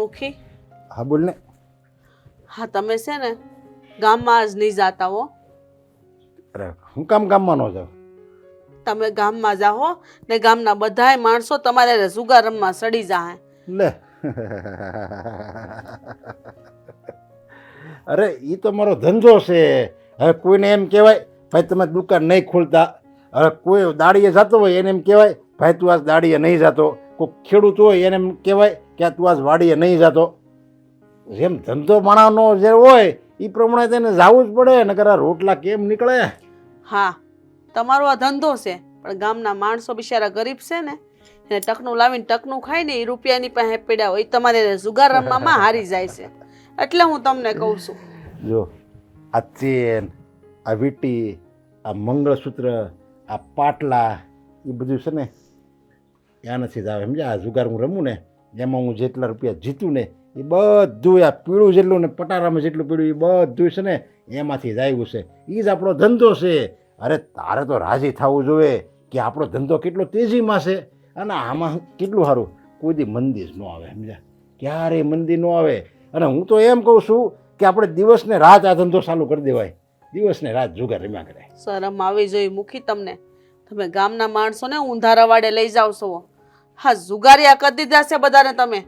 મુખી હા બોલ ને. હા તમે છે ને ગામમાં જ નહીં જાતા હો. અરે હું કામ ગામમાં ન જાઉં? તમે ગામમાં જાઓ ને ગામના બધાય માણસો તમારે જુગાર રમવા સડી જાય લે. અરે એ તો મારો ધંધો છે. હવે કોઈને એમ કહેવાય ભાઈ તમે દુકાન નહીં ખોલતા. હવે કોઈ દાડીએ જતો હોય એને એમ કહેવાય ભાઈ તું આજ દાડીએ નહીં જતો. કોઈ ખેડૂત હોય એને એમ કહેવાય કે આ તું આજ વાડીએ નહીં જતો. જેમ ધંધો માણાનો જે હોય એ પ્રમાણે તેને જવું જ પડે નકર આ રોટલા કેમ નીકળે? હા તમારો આ ધંધો છે પણ ગામના માણસો બિચારા ગરીબ છે ને એને ટકનું લાવીને ટકનું ખાય ને એ રૂપિયાની પાસે પડ્યા હોય તમારે જુગાર રમવામાં હારી જાય છે. એટલે હું તમને કહું છું. જો આ ચેન આ વીટી આ મંગળસૂત્ર આ પાટલા એ બધું છે ને ત્યાંથી જ આવે. સમજ્યા? આ જુગાર હું રમું ને, એમાં હું જેટલા રૂપિયા જીતું ને, એ બધું આ પીળું જેટલું ને પટારામાં જેટલું પીળું, એ બધું છે ને, એમાંથી જ આવ્યું છે. એ જ આપણો ધંધો છે. અરે, તારે તો રાજી થવું જોઈએ કે આપણો ધંધો કેટલો તેજીમાં છે. અને આમાં કેટલું સારું? કોઈ દી મંદી જ ન આવે, સમજ્યા? ક્યારેય મંદી ન આવે. અને હું તો એમ કહું છું કે આપણે દિવસને રાત આ ધંધો ચાલુ કરી દેવાય. દિવસને રાત જુગાર રમ્યા કરે શરમ આવી જોઈએ મૂકી તમને. તમે ગામના માણસોને ઊંધારા વાડે લઈ જાવ છો. હા જુગારિયા કરી દીધા છે બધાને તમે.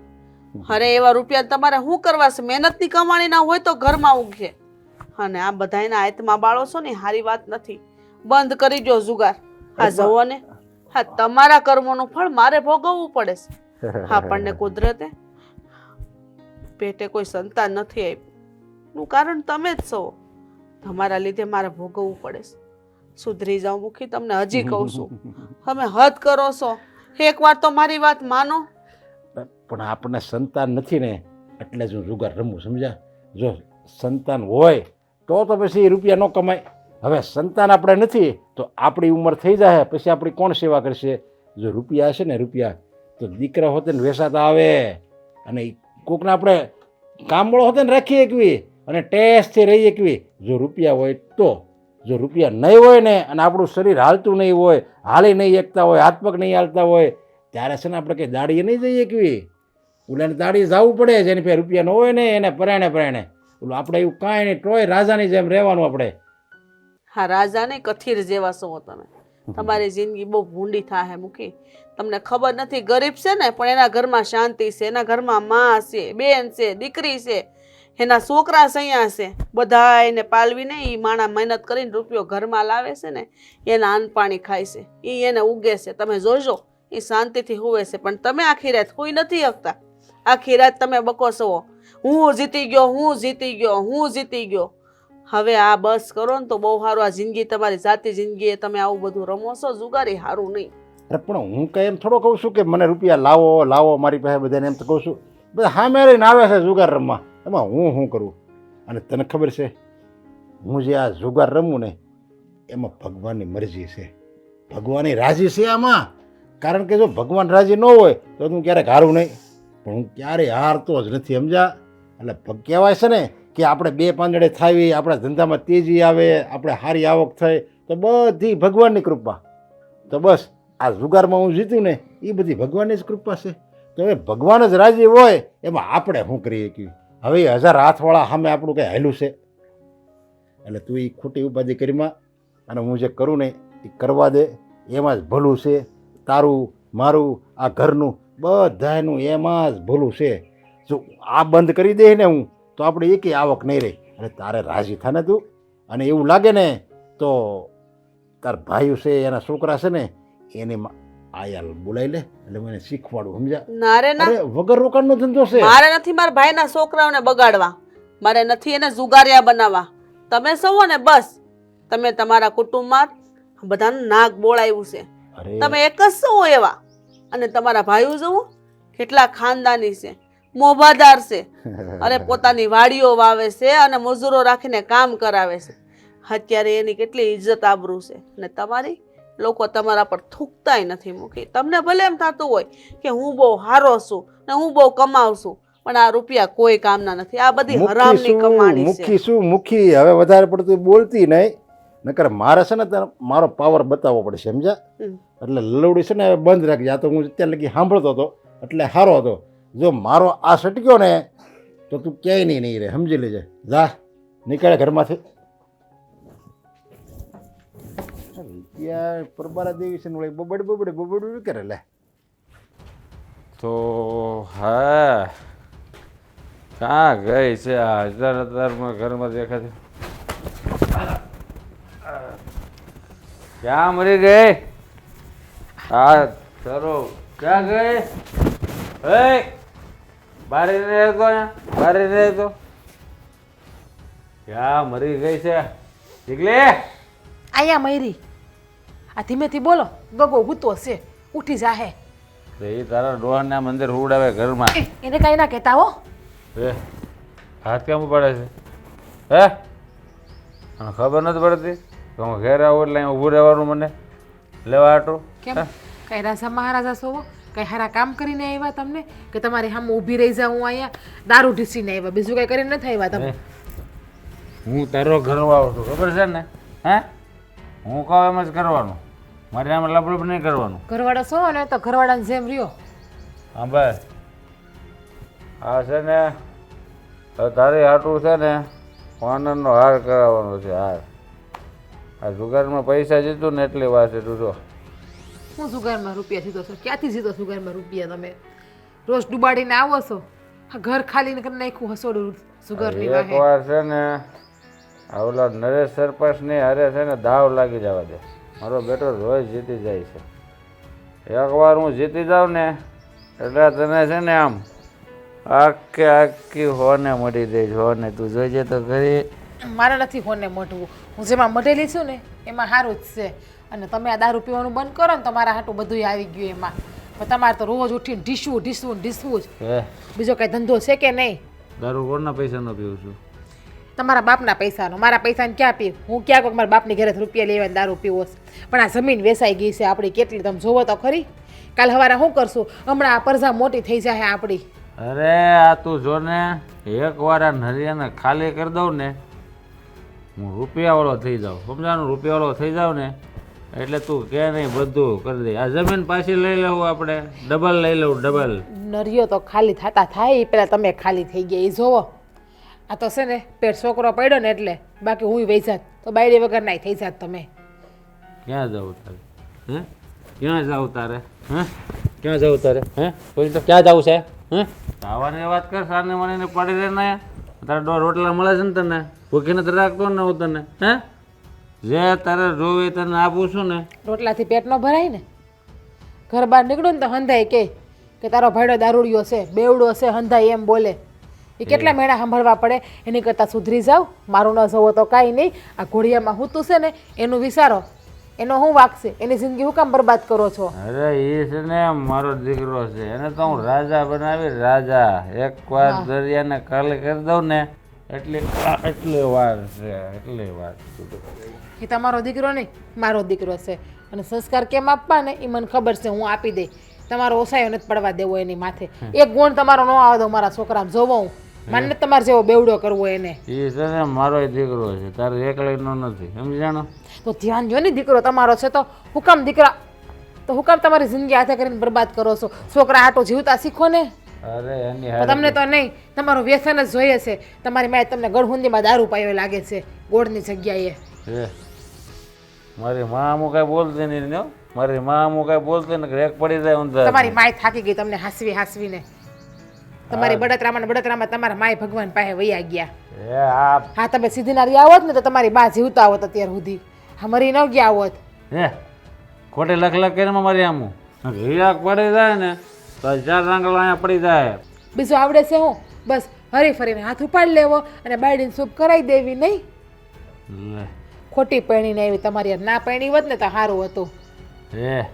અરે એવા રૂપિયા તમારે શું કરવા છે? મહેનતની કમાણી ના હોય તો ઘરમાં ઊંઘે. અને આ બધાયના આયતમાં બાળો છો ને સારી વાત નથી. બંધ કરી દો જુગાર. હા જવો ને. હા તમારા કર્મોનું ફળ મારે ભોગવવું પડે છે. આપણને કુદરતે પેટે કોઈ સંતાન નથી આપ્યું. નું કારણ તમે જ છો. તમારા લીધે મારે ભોગવવું પડે છે. સુધરી જાઓ મુખી તમને હજી કહું છું. તમે હદ કરો છો. એકવાર તો મારી વાત માનો. પણ આપણને સંતાન નથી ને એટલે જ હું જુગાર રમું સમજ્યા? જો સંતાન હોય તો તો પછી રૂપિયા ન કમાય. હવે સંતાન આપણે નથી તો આપણી ઉંમર થઈ જાય પછી આપણી કોણ સેવા કરશે? જો રૂપિયા હશે ને રૂપિયા તો દીકરા હોતે ને વેસાતા આવે. અને કોકને આપણે કામળો હોતે ને રાખી એકવી અને ટેસ્ટથી રહી એકવી. જો રૂપિયા હોય તો. જો રૂપિયા નહીં હોય ને અને આપણું શરીર હાલતું નહીં હોય હાલી નહીં એકતા હોય હાથ પગ નહીં હાલતા હોય ત્યારે છે ને આપણે કંઈ દાડીએ નહીં જઈએ કેવી ઓલાને દાડીએ જવું પડે જેની પાસે રૂપિયા ન હોય ને એને પરાણે પરાણે. ઓલું આપણે એવું કાંઈ નહીં ટોય રાજાની જેમ રહેવાનું આપણે. હા રાજાને કથીર જેવા છો તમે. તમારી જિંદગી બહુ ભૂંડી થાય મૂકી. તમને ખબર નથી ગરીબ છે ને પણ એના ઘરમાં શાંતિ છે એના ઘરમાં માં છે બેન છે દીકરી છે. એના છોકરા સૈયા છે. બધા એને પાલવીને એ માણા મહેનત કરીને રૂપિયો ઘરમાં લાવે છે ને, એના અન્ન ખાય છે. એ એને ઉગે છે. તમે જોજો એ શાંતિથી હોવે છે. પણ તમે આખી રાત કોઈ નથી શકતા આખી રાત તમે બકોસવો. હું જીતી ગયો, હું જીતી ગયો, હું જીતી ગયો. હવે આ બસ કરો ને તો બહુ સારું. આ જિંદગી તમારી જાતિ જિંદગીએ તમે આવું બધું રમો છો, જુગારી સારું નહીં. અરે પણ હું કંઈ એમ થોડો કહું છું કે મને રૂપિયા લાવો લાવો મારી પાસે બધાને એમ તો કહું છું. બધા હા મેરે આવે છે જુગાર રમવા. એમાં હું શું કરું? અને તને ખબર છે, હું જે આ જુગાર રમું ને, એમાં ભગવાનની મરજી છે. ભગવાનની રાજી છે આમાં. કારણ કે જો ભગવાન રાજી ન હોય, તો હું ક્યારેક હારું નહીં. પણ હું ક્યારેય હારતો જ નથી સમજ્યા એટલે કહેવાય છે ને કે આપણે બે પાંદડે થાવી, આપણા ધંધામાં તેજી આવે, આપણે સારી આવક થાય તો બધી ભગવાનની કૃપા. તો બસ, આ જુગારમાં હું જીતું ને એ બધી ભગવાનની જ કૃપા છે. તો હવે ભગવાન જ રાજી હોય, એમાં આપણે શું કરીએ કે હવે હજાર હાથવાળા સામે આપણું કંઈ હાલ્યું છે. એટલે તું એ ખોટી ઉપાધિ કરીમાં અને હું જે કરું ને એ કરવા દે. એમાં જ ભલું છે. તારું, મારું, આ ઘરનું બધાનું એમાં જ ભલું છે. જો આ બંધ કરી દે ને હું, તો આપણે એકેય આવક નહીં રહી. અને તારે રાજી થાને તું? અને એવું લાગે ને, તો તાર ભાઈઓ છે, એના છોકરા છે ને, એને આયા બોલાવી લે એટલે મને શીખવાડું સમજ્યા? ના રે ના. અરે વગર રોકાણનો ધંધો છે. મારે નથી મારા ભાઈના છોકરાઓને બગાડવા. મારે નથી એને જુગારિયા બનાવવા. તમે સૌ ને બસ. તમે તમારા કુટુંબમાં બધાનું નાક બોળાયું છે. તમે એક જ સૌ એવા. અને તમારા ભાઈઓ જુઓ કેટલા ખાનદાની છે મોભાદાર છે અરે પોતાની વાડીઓ વાવે છે અને મજૂરો રાખીને કામ કરાવે છે. અત્યારે એની કેટલી ઇજ્જત આબરૂ છે. અને તમારી લોકો તમારા પર થૂકતાય નથી મૂકી. તમને ભલે એમ થતું હોય કે હું બહુ હારો છું ને હું બહુ કમાઉં છું પણ આ રૂપિયા કોઈ કામના નથી. આ બધી હરામની કમાણી છે. મુખી શું? મુખી હવે વધારે પડતું બોલતી નહીં. નકર મારે છે ને મારો પાવર બતાવવો પડશે સમજ્યા? એટલે લલવડી છે ને હવે બંધ રાખી આ તો હું અત્યારે લગી સાંભળતો હતો એટલે સારો હતો. જો મારો આ સટક્યો ને તો તું ક્યાંય નહીં નહીં રહે સમજી લેજે. જા નીકળે ઘરમાંથી. રૂપિયા પરબારા દેવી છે ને વળી બબડ બબડ બબડ કરે લે તો હા ક્યાં ગઈ છે આ હજાર હજારમાં ઘરમાં દેખાતી ક્યાં મરી ગઈ હા ચલો ક્યાં ગઈ હે બારે રહેતો અહીંયા બારે રહેતો ક્યાં મરી ગઈ છે નીકળે અહીંયા મયરી આ ધીમેથી બોલો ગગો ગુતો છે ઉઠી જાહે. એ તારા ડોહાના મંદિર ઉડાવે ઘરમાં. એને કાંઈ ના કહેતા હો. એ હાથ કેમ પડે છે? હે? અને ખબર નથી પડતી તો હું ઘેર આવું એટલે અહીં ઊભું રહેવાનું મને? લેવા આટું કેમ? કઈ રાજા મહારાજા સોવો કઈ હારા કામ કરીને આવ્યા તમને? કે તમારી સામે ઊભી રહી જાઉં હું અહીંયા? દારૂ ઢીસીને આવ્યા. બીજું કઈ કરીને નથી આવ્યા તમે? હું તારો ઘરવાળો છું. ખબર છે ને? હે? હું કહું એમ જ કરવાનું. મારે આમાં લબડબ નહીં કરવાનું. ઘરવાળા શું ને તો ઘરવાળાની જેમ રહ્યો. હા ભાઈ. આ છે ને તારી હાટું છે ને વાનરનો હાર કરાવવાનો છે હાર. આ જુગારમાં પૈસા જીતું ને એટલી વાત છે તું જો. હું સુગારમાં રૂપિયા સીધો છો? ક્યાંથી સીધો સુગરમાં રૂપિયા તમે? રોજ ડુબાડીને આવો છો? આ ઘર ખાલી કરી નાખ્યું હસોડું સુગરની વાહે. વાર છે ને આ ઓલા નરેશ સરપંચ ને હારે છે ને દાવ લાગી જવા દે. મારો બેટો રોજ જીતી જાય છે. એકવાર હું જીતી જાઉં ને એટલે તને છે ને આમ આખે આખી હોને મળી દઈશ હોને તું જોઈજે તો ઘરે મારે નથી હોને મઢવું હું જેમાં મટેલી છું ને એમાં સારું જ છે. અને તમે આ દારૂ પીવાનું બંધ કરો ને તમારા હાટું બધું આવી ગયું એમાં. પણ તમારે તો રોજ ઉઠીને ઢીસવું ઢીસવું ને ઢીસવું જ. બીજો કઈ ધંધો છે કે નહીં? દારૂ કોણના પૈસાનો પીવું છું? તમારા બાપના પૈસાનો. મારા પૈસાને ક્યાં પી હું ક્યાં કોઈક મારા બાપની ઘરે રૂપિયા લેવા દારૂ પીવો પણ આ જમીન વેચાઈ ગઈ છે આપણી કેટલી તમે જોવો તો ખરી. કાલ હવારે શું કરશું? હમણાં આ પરજા મોટી થઈ જાય આપણી. અરે આ તું જો ને એક વાર આ નરિયાને ખાલી કરી દઉં ને હું રૂપિયાવાળો થઈ જાઉં. સમજાનું રૂપિયાવાળો થઈ જાઉં ને એટલે તું કે નહીં બધું કરી દે. આ જમીન પાછી લઈ લેવું આપણે. ડબલ લઈ લેવું ડબલ. નરિયો તો ખાલી થતા થાય એ પહેલાં તમે ખાલી થઈ ગયા. એ જોવો. આ તો છે ને પેટ છોકરો પડ્યો ને એટલે બાકી હું વહી જાત તો બાયડી વગર નાઈ થઈ જાત તમે. ક્યાં જાવ તારે? હે? ક્યાં જાવ તારે? હે? ક્યાં જાવ તારે? હે? કોઈ તો ક્યાં જાવ છે? હે? આવવાની વાત કર સાને મને પડી રહે ને. તારા ડો રોટલા મળે છે ને તને. ભૂખી નથી રાખતો ને હું તને. હે? જે તારે રોવે તને આપું છું ને. રોટલાથી પેટ ન ભરાય ને? ઘર બહાર નીકળું ને તો હંધાય કે કે તારો ભાઈડો દારૂડિયો છે બેવડો છે હંધાય એમ બોલે. એ કેટલા મેળા સાંભળવા પડે? એની કરતાં સુધરી જાવ મારું ન જવો તો કાંઈ નહીં. આ ઘોડિયામાં હૂતું છે ને એનું વિચારો. એનો શું વાગશે એની જિંદગી હું કામ બરબાદ કરો છો? અરે એ છે ને મારો દીકરો છે. એને તો હું રાજા બનાવી રાજા. એક વાર દરિયાને ખાલી કરી દઉં ને એટલી એટલી વાર છે એટલી વાર એ તમારો દીકરો નહીં મારો દીકરો છે. અને સંસ્કાર કેમ આપવા ને એ મને ખબર છે હું આપી દઈ તમારો ઓસાયો નથી પડવા દેવો એની માથે. એક ગુણ તમારો ન આવે તો મારા છોકરા જોવો હું. મને તમારે જેવો બેવડો કરવો એને. એ છે ને મારો દીકરો છે તારે એકલીનો નથી સમજાણો તો ધ્યાન જો ને દીકરો તમારો છે તો હુકામ દીકરા તો હુકામ તમારી જિંદગી હાથે કરીને બરબાદ કરો છો? છોકરા આટો જીવતા શીખો ને? અરે એની હારે તમને તો નહીં તમારું વ્યસન જ જોઈએ છે. તમારી માએ તમને ગળહુંદીમાં દારૂ પાયો લાગે છે ગોળની જગ્યાએ. એ મારી માં અમુક કાંઈ બોલતી નહીં. મારી માં અમુક કાંઈ બોલતી ને એક પડી જાય તમારી માય થાકી ગઈ તમને હાસવી હાસવીને. તમારી બળતરામાં ને બળતરામાં તમારા માય ભગવાન પાસે વૈયા ગયા. એ આ હા તમે સીધી ના રહ્યા હોત ને તો તમારી બા જીવતા હોત અત્યાર સુધી. મરી ન ગયા હોત. હે ખોટે લખ લખ કરીને મારી આમ. હીરાક પડી જાય ને તો ચાર રાંગલા અહીંયા પડી જાય. બીજું આવડે છે હું? બસ હરી ફરીને હાથ ઉપાડી લેવો અને બાયડીને સૂપ કરાવી દેવી નહીં. લે. ખોટી પરણીને આવી તમારી ના પરણી હોત ને તો સારું હતું. હે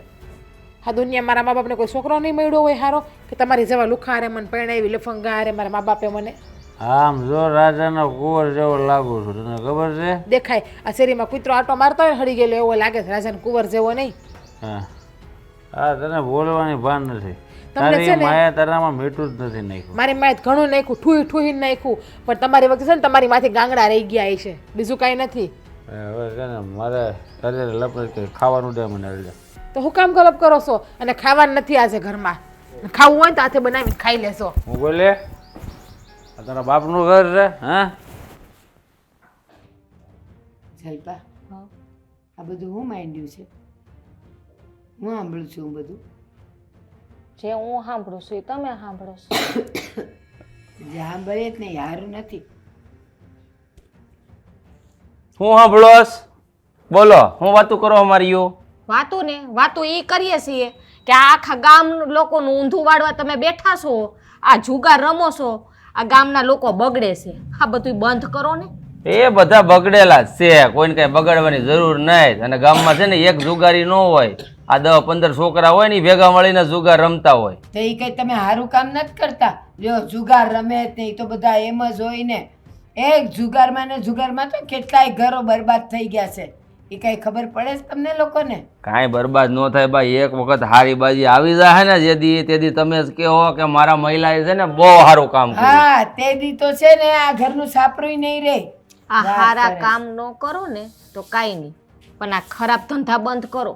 હા દુનિયા મારા મા બાપને કોઈ છોકરો નહીં મળ્યો હોય સારો કે તમારી જેવા લુખા હારે મને પરણાવી લફંગા હારે મારા મા બાપે મને? આમ જો રાજાનો કુંવર જેવો લાગુ છું તને ખબર છે? દેખાય. આ શેરીમાં કૂતરો આટો મારતો હોય હળી ગયેલો એવો લાગે છે રાજાનો કુંવર જેવો નહીં. હા. તને બોલવાની ભાન નથી. તારી માયા તારામાં મીઠું જ નથી નાખ્યું. મારી તો ઘણું નાખ્યું ઠુઈ નાખ્યું. પણ તમારી વખતે છે ને તમારી માથે ગાંગડા રહી ગયા છે બીજું કાંઈ નથી. હવે છે ને મારે લપડ ખાવાનું દે મને તો હું કામ ગલપ કરો છો? અને ખાવાનું નથી આજે ઘરમાં. ખાવું હોય ને તો હાથે બનાવીને ખાઈ લેશો હું બોલે? આ તારા બાપનું ઘર છે હા? જલપા આ બધું હું માંડ્યું છે? હું સાંભળું છું બધું? જે હું સાંભળું છું એ તમે સાંભળો છો. જે સાંભળે જ નહીં સારું નથી. હું સાંભળોસ બોલો હું વાતું કરો અમારી યુ વાતું ને વાતું એ કરીએ છીએ કે આ આખા ગામ લોકોનું ઊંધું વાળવા તમે બેઠા છો આ જુગાર રમો છો આ ગામના લોકો બગડે છે. આ બધું બંધ કરો ને. એ બધા બગડેલા છે કોઈને કઈ બગડવાની જરૂર નહીં અને ગામમાં છે ને એક જુગારી ન હોય આ દસ પંદર છોકરા હોય ને ભેગા મળીને જુગાર રમતા હોય. તો એ કંઈ તમે સારું કામ નથી કરતા. જો જુગાર રમે જ નહીં તો બધા એમ જ હોય ને. એક જુગારમાં ને જુગારમાં તો કેટલાય ઘરો બરબાદ થઈ ગયા છે. એ કઈ ખબર પડે છે તમને લોકોને? કાંઈ બરબાદ ન થાય ભાઈ એક વખત હારી બાજી આવી જાય ને જેદી તેદી તમે જ કહો કે મારા મહિલાએ છે ને બહુ સારું કામ હા તે દી તો છે ને આ ઘરનું સાપરું નહીં રે. આ સારા કામ ન કરો ને તો કાંઈ નહીં પણ આ ખરાબ ધંધા બંધ કરો.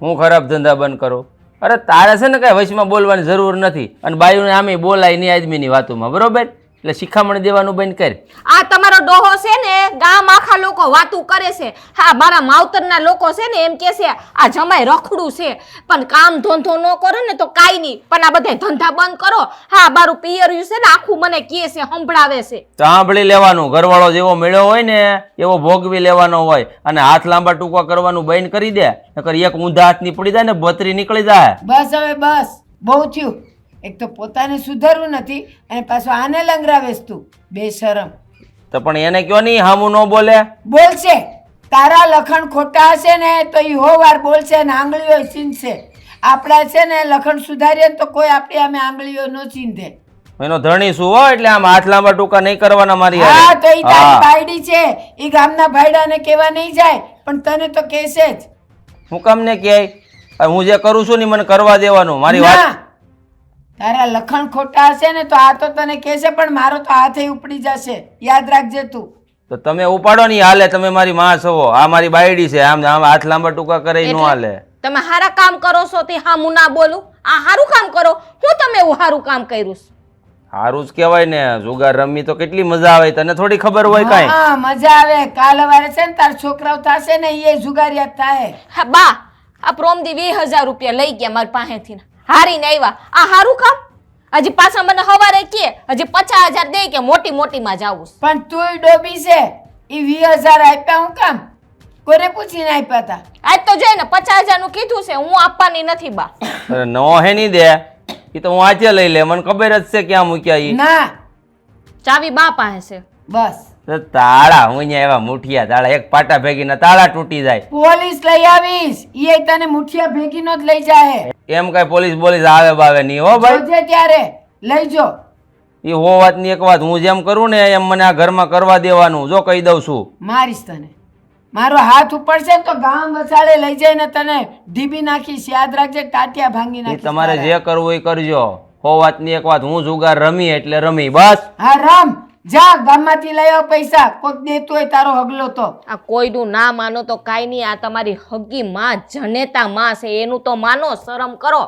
હું ખરાબ ધંધા બંધ કરો? અરે તારે છે ને કઈ વચમાં બોલવાની જરૂર નથી અને બાયુને આમે બોલાય નહીં આદમીની વાતોમાં બરોબર? એટલે શિખામણ દેવાનું બંધ કર. આ તમારો ડોહો છે ને ગામ આખા લોકો વાતું કરે છે. હા મારા માવતરના લોકો છે ને એમ કે છે આ જમાય રખડું છે. પણ કામ ધંધો ન કરો ને તો કાઈ નહીં. પણ આ બધા ધંધા બંધ કરો. હા મારું પિયર્યું છે ને આખું મને કહે છે સંભળાવે છે. સાંભળી લેવાનું. ઘરવાળો જેવો મેળ્યો હોય ને એવો ભોગવી લેવાનો હોય. અને હાથ લાંબા ટૂંકા કરવાનું બંધ કરી દે. નકર એક ઊંધા હાથની પડી જાય ને બતરી નીકળી જાય. બસ હવે બસ. બહુ થયું. એક તો પોતાને સુધારવું નથી અને પાછું આને લંગરાવેશ તું. બેશરમ તો પણ એને કયો નહીં હામું ન બોલે? બોલશે. તારા લખણ ખોટા હશે ને તો એ હો વાર બોલશે ને આંગળીઓ છીનશે આપણા છે ને લખણ સુધારીએ ને તો કોઈ આપણી અમે આંગળીઓ ન ચીંધે. એનો ધણી શું હોય એટલે આમ હાથ લાંબા ટૂંકા નહીં કરવાના મારી હા તો એ તારી ભાઈડી છે. એ ગામના ભાઈડાને કહેવા નહીં જાય પણ તને તો કહેશે જ. હું કામ ને કહે હું જે કરું છું ને મને કરવા દેવાનું. મારી વાત તારા લખણ ખોટા હશે ને તો આ તો તને કહેશે પણ મારો તો હાથે ઉપડી જશે. યાદ રાખજે તું. તો તમે ઉપાડો નહીં હાલે તમે મારી માં છો. આ મારી બાયડી છે આમ આમ હાથ લાંબા ટૂંકા કરે નો હાલે. તમે હારા કામ કરો છો તે હા હું ના બોલું? આ હારું કામ કરો? હું તમે એવું હારું કામ કર્યું છે? સારું જ કહેવાય ને જુગાર રમી તો કેટલી મજા આવે તને થોડી ખબર હોય કાંઈ? હા મજા આવે. કાલ વારે છે ને તાર છોકરાઓ થાશે ને એ જુગારિયા થાય હા બા આ પ્રોમદી વીસ હજાર રૂપિયા લઈ ગયા મારી પાસેથી. હારીને આવ્યા આ હારું કામ? હજી પાછા મને હવારે કે હજી પચાસ હજાર દે કે મોટી મોટીમાં જાવું છે. પણ તુંય ડોબી છે. એ વીસ હજાર આપ્યા હું કામ? કોને પૂછીને આપ્યા હતા આજ તો જોઈ ને પચાસ હજારનું કીધું છે હું આપવાની નથી બા. અરે નો હે નહીં દે. એ તો હું આજે લઈ લે મને ખબર જ છે ક્યાં મૂક્યા ઈ. ના. ચાવી બા પાસે છે. બસ. તો તાળા હું અહીંયા એવા મુઠિયા તાળા એક પાટા ભેગીના તાળા તૂટી જાય. પોલીસ લઈ આવીશ. એ તને મુઠિયા ભેગીનો જ લઈ જાય એમ કઈ પોલીસ બોલીસ આવે બાવે નહીં હો ભાઈ. જોજે ત્યારે. લઈ જો. એ હો વાતની એક વાત હું જેમ કરું ને એમ મને આ ઘરમાં કરવા દેવાનું જો કહી દઉં છું. મારીશ તને. મારો હાથ ઉપડશે ને તો ગામ વસાડે લઈ જઈને તને ઢીબી નાખીશ યાદ રાખજે ટાટિયા ભાંગી નાખીશ તમારે જે કરવું એ કરજો. હો વાતની એક વાત હું જુગાર રમી એટલે રમી બસ. હા રામ. જા ગામમાંથી લઈ આવ પૈસા. કોક દેતો હોય તારો હગલો તો. આ કોઈનું ના માનો તો કાંઈ નહીં આ તમારી હગી માં જનેતા માં છે એનું તો માનો શરમ કરો.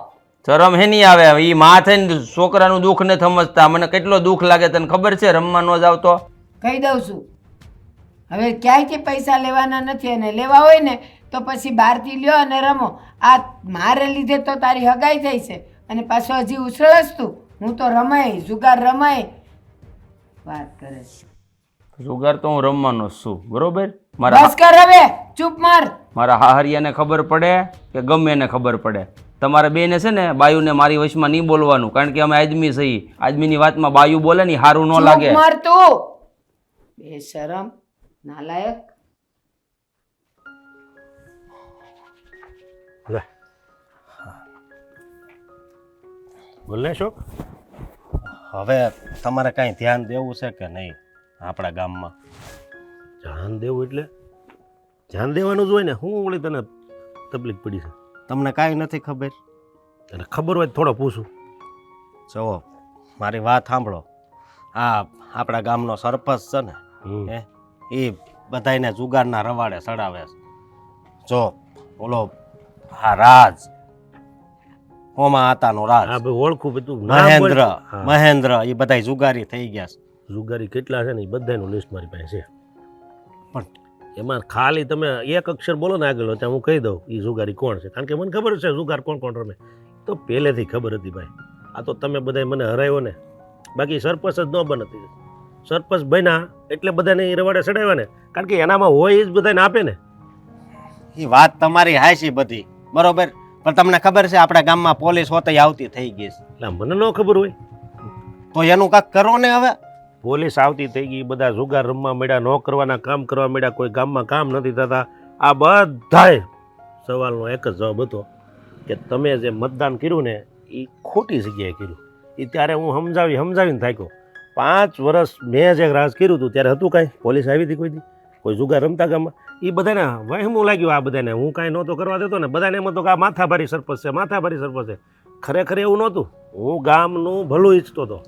શરમ હે નહીં આવે? એ માં થઈને છોકરાનું દુઃખ ને સમજતા. મને કેટલો દુઃખ લાગે તને ખબર છે રમવા ન જાવ તો? કહી દઉં છું. હવે ક્યાંયથી પૈસા લેવાના નથી અને લેવા હોય ને તો પછી બહારથી લ્યો અને રમો. આ મારે લીધે તો તારી હગાઈ થઈ છે. અને પાછો હજી ઉછળસ તું. હું તો રમાય જુગાર રમાય વાત કરે છે. જુગાર તો હું રમવાનો છું બરોબર? મારા બસ કર હવે ચૂપ માર. મારા હાહરિયાને ખબર પડે કે ગમે એને ખબર પડે? તમારે બેને છે ને બાયુને મારી વશમાં નહીં બોલવાનું કારણ કે અમે આદમી છીએ આદમીની વાતમાં બાયુ બોલે ને સારું ન લાગે. માર તું. બેશરમ નાલાયક. બોલને બોલ શોક હવે તમારે કાંઈ ધ્યાન દેવું છે કે નહીં આપણા ગામમાં? ધ્યાન દેવું એટલે? ધ્યાન દેવાનું જ હોય ને હું વળી તને તકલીફ પડી છે? તમને કાંઈ નથી ખબર? તને ખબર હોય થોડો પૂછું. જુઓ મારી વાત સાંભળો. આ આપણા ગામનો સરપંચ છે ને એ બધાને જુગારના રવાડે ચડાવે છે. જો ઓલો આ રાજ હોમાં આતાનો રાજ. હા ભાઈ ઓળખું બધું. મહેન્દ્ર મહેન્દ્ર એ બધા જુગારી થઈ ગયા છે. જુગારી કેટલા છે ને એ બધાનું લિસ્ટ મારી પાસે છે. પણ એમાં ખાલી તમે એક અક્ષર બોલો ને આગળ ત્યાં હું કહી દઉં એ જુગારી કોણ છે? કારણ કે મને ખબર છે જુગાર કોણ કોણ રમે. તો પહેલેથી ખબર હતી ભાઈ. આ તો તમે બધાય મને હરાવ્યો ને. બાકી સરપંચ જ ન બનતી. સરપંચ બન્યા એટલે બધાને એ રવાડે ચડાવ્યા ને. કારણ કે એનામાં હોય એ જ બધાને આપે ને. એ વાત તમારી હાય છે બધી. બરોબર? પણ તમને ખબર છે આપણા ગામમાં પોલીસ હોતે આવતી થઈ ગઈ છે. એટલે મને ન ખબર હોય. તો એનું કાંક કરો ને હવે. પોલીસ આવતી થઈ ગઈ બધા જુગાર રમવા મળ્યા ન કરવાના કામ કરવા મળ્યા કોઈ ગામમાં કામ નથી થતા. આ બધાય સવાલનો એક જ જવાબ હતો કે તમે જે મતદાન કર્યું ને એ ખોટી જગ્યાએ કર્યું. એ ત્યારે હું સમજાવી સમજાવીને થાક્યો. પાંચ વર્ષ મેં જે રાજ કર્યું હતું ત્યારે હતું કાંઈ? પોલીસ આવી હતી કોઈ દી? કોઈ જુગાર રમતા ગામમાં? એ બધાને વહેમું લાગ્યું આ બધાને. હું કાંઈ નહોતો કરવા દેતો ને બધાને એમ તો કે આ માથાભારી સરપંચ છે માથાભારી સરપંચ છે. ખરેખર એવું નહોતું. હું ગામનું ભલું ઈચ્છતો હતો.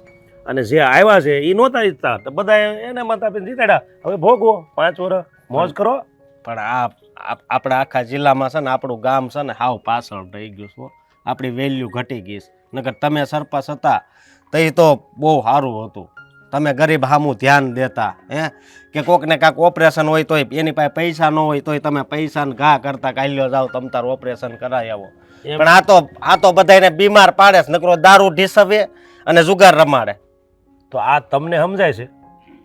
અને જે આવ્યા છે એ નહોતા ઈચ્છતા. તો બધા એને માતા આપીને જીતાડ્યા. હવે ભોગવો પાંચ વર્ષ. મોજ કરો. પણ આ આપ- આપણા આખા જિલ્લામાં છે ને આપણું ગામ છે ને હાવ પાછળ રહી ગયું છે. આપણી વેલ્યુ ઘટી ગઈ છે. નકર તમે સરપંચ હતા તો એ તો બહુ સારું હતું. તમે ગરીબ હામું ધ્યાન દેતા હે? કે કોકને કાંઈક ઓપરેશન હોય તોય એની પાસે પૈસા ન હોય તોય તમે પૈસાને ઘા કરતા કાલ્યો જાઓ તમ તાર ઓપરેશન કરાવી આવો. પણ આ તો આ તો બધાને બીમાર પાડે છે નકરો દારૂ ઢીસવે અને જુગાર રમાડે. તો આ તમને સમજાય છે?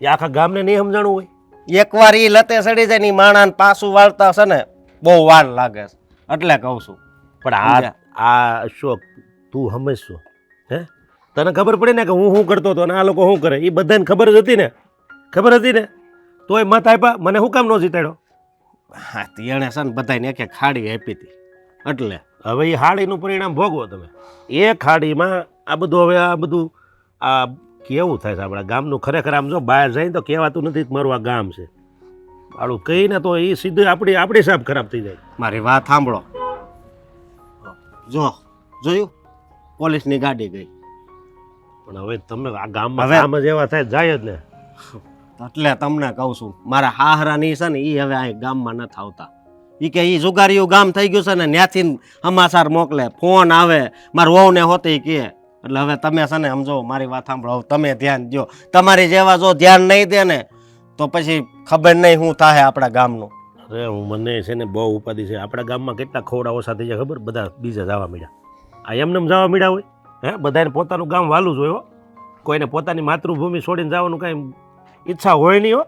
એ આખા ગામને નહીં સમજાણું હોય? એકવાર એ લતે સડી જાય ને માણાને પાછું વાળતા છે ને બહુ વાર લાગે છે. એટલે કહું છું. પણ આ આ અશોક તું સમજશો હે? તને ખબર પડી ને કે હું શું કરતો હતો અને આ લોકો શું કરે? એ બધાને ખબર જ હતી ને? ખબર હતી ને? તોય મત આપ્યા મને શું કામ ન જીતાડ્યો? હા તો એણે છે ને બધાને એક એક ખાડી આપી હતી. એટલે હવે એ હાડીનું પરિણામ ભોગવો તમે. એ ખાડીમાં આ બધું હવે આ બધું આ કેવું થાય છે આપણા ગામનું? ખરેખર આમ જો બહાર જાય તો કહેવાતું નથી મારું આ ગામ છે. આડું કહીને તો એ સીધું આપણી આપણી સાહેબ ખરાબ થઈ જાય. મારી વાત સાંભળો. જો જોયું? પોલીસની ગાડી ગઈ. પણ હવે તમે આ ગામમાં હવે- કામ જ એવા થાય જાય જ ને. એટલે તમને કહું છું મારા હાહરાની છે ને એ હવે આ ગામમાં નથી આવતા. એ કે એ જુગારીયું ગામ થઈ ગયું છે ને ત્યાંથી સમાચાર મોકલે ફોન આવે મારા વહુને હોતે કહે એટલે હવે તમે છે ને સમજો મારી વાત સાંભળો તમે ધ્યાન દો તમારી જેવા જો ધ્યાન નહીં દે ને તો પછી ખબર નહીં શું થાય આપણા ગામનું. અરે હું મને છે ને બહુ ઉપાધિ છે. આપણા ગામમાં કેટલા ખોડા ઓછા થઈ જાય ખબર? બધા બીજા જવા મળ્યા આ એમને જવા મળ્યા હોય? હે? બધાને પોતાનું ગામ વાલું જ હોય હો. કોઈને પોતાની માતૃભૂમિ છોડીને જવાનું કાંઈ ઈચ્છા હોય નહીં હો.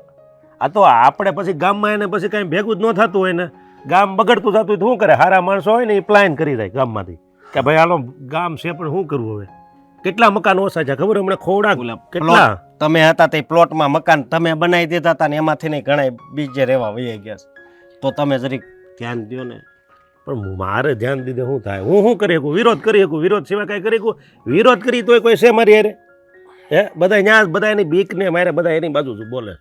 આ તો આપણે પછી ગામમાં એને પછી કાંઈ ભેગું જ ન થતું હોય ને. ગામ બગડતું થતું હોય તો શું કરે? સારા માણસો હોય ને એ પ્લાન કરી જાય ગામમાંથી. કે ભાઈ હાલો ગામ છે પણ શું કરવું હવે? કેટલા મકાન ઓછા છે? ખબર હમણાં ખોડા ગુલાબ કેટલા? તમે હતા તે પ્લોટમાં મકાન તમે બનાવી દીધા હતા ને એમાંથી નહીં ઘણા બીજે રહેવા વહી ગયા છે. તો તમે જરીક ધ્યાન દો ને. પણ મારે ધ્યાન દીધે શું થાય? હું શું કરી શકું? વિરોધ કરી શકું? વિરોધ સિવાય કાંઈ કરી શકું? વિરોધ કરી તોય કોઈ છે મારી અરે હે? બધા ત્યાં બધા એની બીક ને મારે બધા એની બાજુ જ બોલે.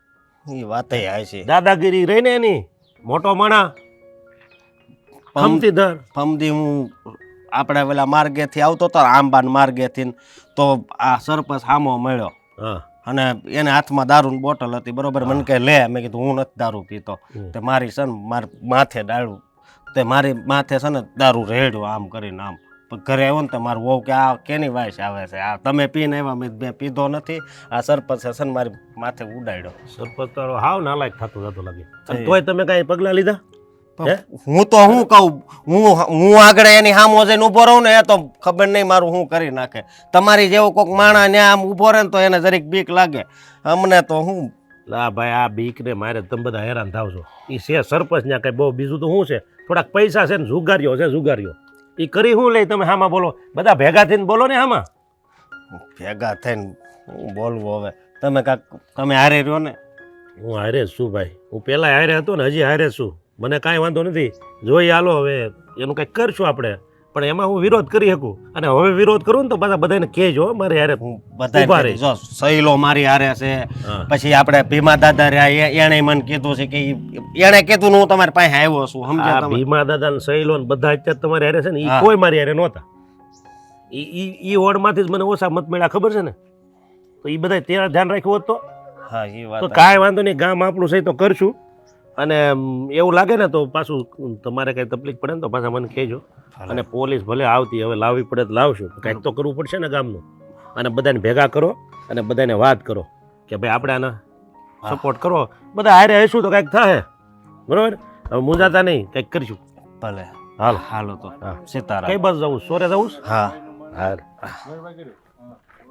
એ વાતે હાય છે. દાદાગીરી રહી ને એની? મોટો માણા? ફમતી ધર ફમદી હું આપણે પેલા માર્ગેથી આવતો હતો આંબાન માર્ગેથી તો આ સરપંચ સામો મળ્યો. હા. અને એને હાથમાં દારૂની બોટલ હતી બરોબર? મને કહે લે. મેં કીધું હું નથી દારૂ પીતો. તે મારી છે ને માર માથે ડાળ્યું. તે મારી માથે છે ને દારૂ રેડ્યો આમ કરીને આમ. પણ ઘરે આવ્યો ને તો મારું વહુ કે આ કેની વાઈસ આવે છે? આ તમે પીને આવ્યા મેં પીધો નથી. આ સરપંચ છે ને મારી માથે ઉડાડ્યો. સરપંચ તારો હાવ નાલાયક થતું થતું લાગે. તોય તમે કાંઈ પગલાં લીધા? હે? હું તો હું કહું હું હું આગળ એની સામો જઈને ઊભો રહું ને એ તો ખબર નહીં મારું હું કરી નાખે. તમારી જેવો કોઈક માણા ને આમ ઊભો રહે ને તો એને જરીક બીક લાગે. અમને તો હું લા ભાઈ આ બીક ને મારે તમે બધા હેરાન થાવ છો. એ છે સરપંચ ને કઈ બહુ બીજું તો શું છે? થોડાક પૈસા છે ને જુગાર્યો છે જુગાર્યો. એ કરી શું લઈ તમે હામાં બોલો. બધા ભેગા થઈને બોલો ને હામાં. ભેગા થઈને હું બોલવું હવે. તમે કાંક તમે હારે રહ્યો ને? હું હારે છું ભાઈ. હું પહેલાં હારે હતો ને હજી હારે છું. મને કાંઈ વાંધો નથી. જોઈ હાલો હવે. એનું કંઈક કરશું આપણે. પણ એમાં હું વિરોધ કરી શકું. અને હવે વિરોધ કરું ને તો પાછા બધાને કહેજો હો, મારે હારે બધા જો સહેલો મારી હારે છે. પછી આપણે ભીમા દાદા રહ્યા એણે મને કીધું છે કે એણે કીધું ને હું તમારી પાસે આવ્યો છું. સમજ્યા તમે? ભીમા દાદા ને સહેલો ને બધા અત્યારે તમારે હારે છે ને એ કોઈ મારી હારે નહોતા. ઈ ઈ વોર્ડમાંથી જ મને ઓછા મત મળ્યા ખબર છે ને? તો એ બધા ત્યાં ધ્યાન રાખ્યું હોત તો? હા એ તો કાંઈ વાંધો નહીં ગામ આપણું છે તો કરશું. અને એવું લાગે ને તો પાછું તમારે કંઈ તકલીફ પડે ને તો પાછા મને કહેજો. અને પોલીસ ભલે આવતી હવે લાવવી પડે તો લાવશું. કંઈક તો કરવું પડશે ને ગામનું. અને બધાને ભેગા કરો અને બધાને વાત કરો કે ભાઈ આપણે આને સપોર્ટ કરો. બધા હારે હશું તો કંઈક થાય બરોબર? હવે મૂંઝાતા નહીં કંઈક કરીશું. ભલે. હાલો. હાલો તો. હા. સીતારામ કઈ બસ જવું? સોરે જવું? હા. હા